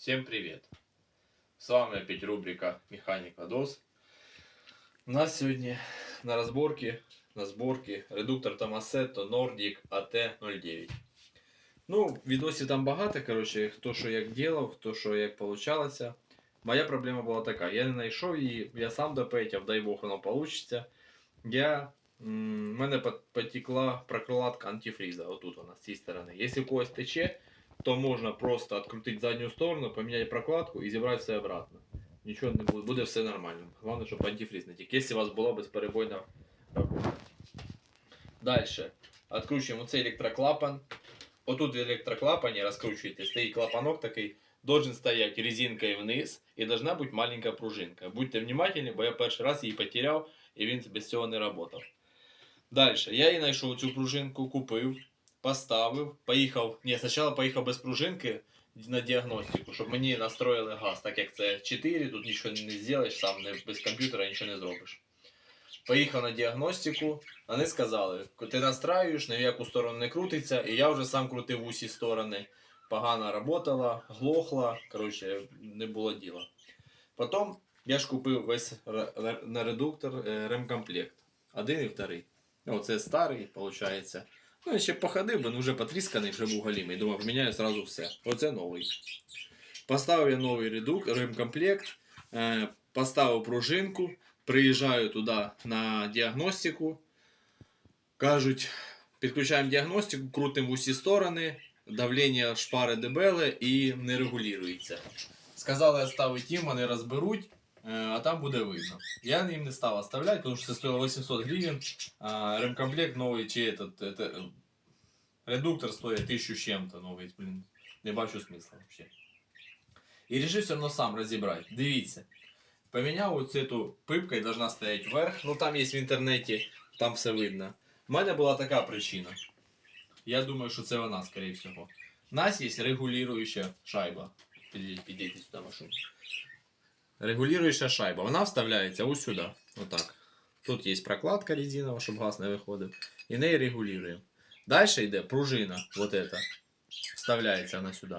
Всем привет! С вами опять рубрика Механика DOS. У нас сегодня на разборке, на сборке редуктор Tomasetto Nordic AT09. Ну, відосів там багато, коротше, хто що як ділав, хто що як получалося. Моя проблема була така, я не знайшов її, я сам допетяв, дай Бог воно получиться. Я, в мене потекла прокладка антифріза, отут вона, з цієї сторони. Якщо у когось тече, то можна просто відкрутити задню сторону, поміняти прокладку і зібрати все обратно. Нічого не буде, буде все нормально. Головне, щоб антифріз не тік. Якщо у вас була безперебойна робота. Далі. Відкручуємо цей електроклапан. Отут в електроклапані розкручуєте, стоїть клапанок такий, должен стоять резинкою вниз і должна бути маленька пружинка. Будьте внимательні, бо я перший раз її потеряв і він без цього не працював. Далі. Я її знайшов цю пружинку, купив, Поставив, поїхав. Ні, спочатку поїхав без пружинки на діагностику, щоб мені настроїли газ, так як це 4, тут нічого не зробиш, сам не, без комп'ютера нічого не зробиш. Поїхав на діагностику, вони сказали, ти настраюєш, ні в яку сторону не крутиться, і я вже сам крутив усі сторони. Погано работала, глохла, коротше, не було діла. Потім я ж купив весь редуктор е, ремкомплект. Один і вторий. Оце старий, виходить. Ну, я ще походив, ну, вже потрісканий, вже був галімий. Думав, поміняю зразу все. Оце новий. Поставив я новий редук, ремкомплект, е, поставив пружинку, приїжджаю туди на діагностику. Кажуть, підключаємо діагностику, крутимо в усі сторони, давлення шпари дебеле і не регулюється. Сказали оставити їм, вони розберуть, а там буде видно. Я їм не став оставляти, тому що це стоїло 800 гривень, а ремкомплект новий чи этот, это, редуктор стоїть 1000 з чим-то новий, блін. Не бачу смисла взагалі. І рішив все одно сам розібрати. Дивіться. Поміняв оцю цю пипка і должна стояти вверх. Ну там є в інтернеті, там все видно. У мене була така причина. Я думаю, що це вона, скоріше всього. У нас є регулююча шайба. Підійдіть сюди машину. Регулююча шайба. Вона вставляється ось сюди. Отак. Тут є прокладка резинова, щоб газ не виходив. І неї регулюємо. Дальше йде пружина. Вот эта. Вставляється вона сюди.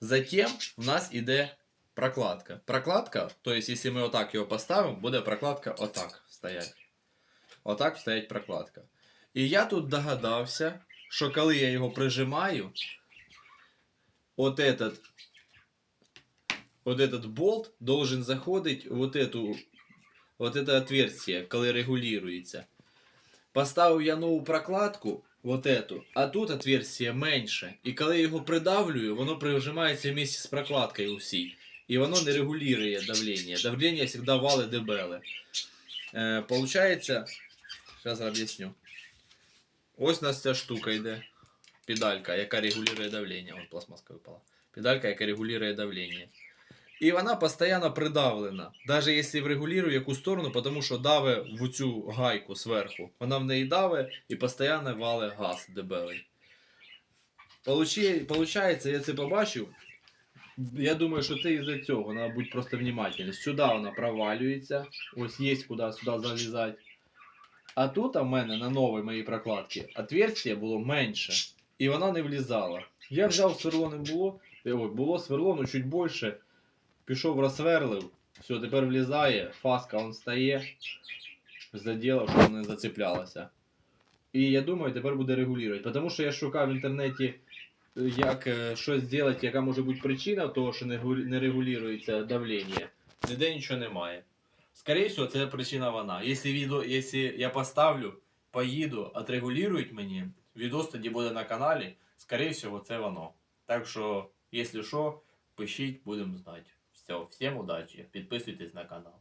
Затем у нас іде прокладка. Прокладка, то есть, якщо ми отак його поставимо, буде прокладка отак стоять. Отак стоять прокладка. І я тут догадався, що коли я його прижимаю, от этот, вот этот болт должен заходить в вот эту, вот это отверстие, коли регулюється. Поставив я нову прокладку, вот эту, а тут отверстие менше. І коли я його придавлюю, воно прижимається вместе з прокладкою усій. І воно не регулює давлення. Давлення завжди вали дебеле. Е, получається, зараз об'ясню. Ось у нас ця штука йде. Педалька, яка регулює давлення. От пластмаска випала. Педалька, яка регулює давлення. І вона постійно придавлена. Навіть якщо врегулює яку сторону, тому що даве в цю гайку зверху. Вона в неї даве і постійно вале газ дебелий. Получається, я це побачив. Я думаю, що це із-за цього. Треба бути просто внимательним. Сюди вона провалюється. Ось є куди сюди залізати. А тут у мене на новій моїй прокладці отверстие було менше. І вона не влізала. Я взяв сверло не було. Ой, було сверло, ну чуть більше. Пішов розсверлив. Все, тепер влізає, фаска он стає. Заділо, щоб не зацеплялося. І я думаю, тепер буде регулювати. Тому що я шукав в інтернеті, е, як е, щось зробити, яка може бути причина того, що не, регулюється давлення. Ніде нічого немає. Скоріше всього, це причина вона. Якщо я поставлю, поїду, отрегулюють мені, відос тоді буде на каналі, скоріше всього, це воно. Так що, якщо що, пишіть, будемо знати. Все, всім удачі, підписуйтесь на канал.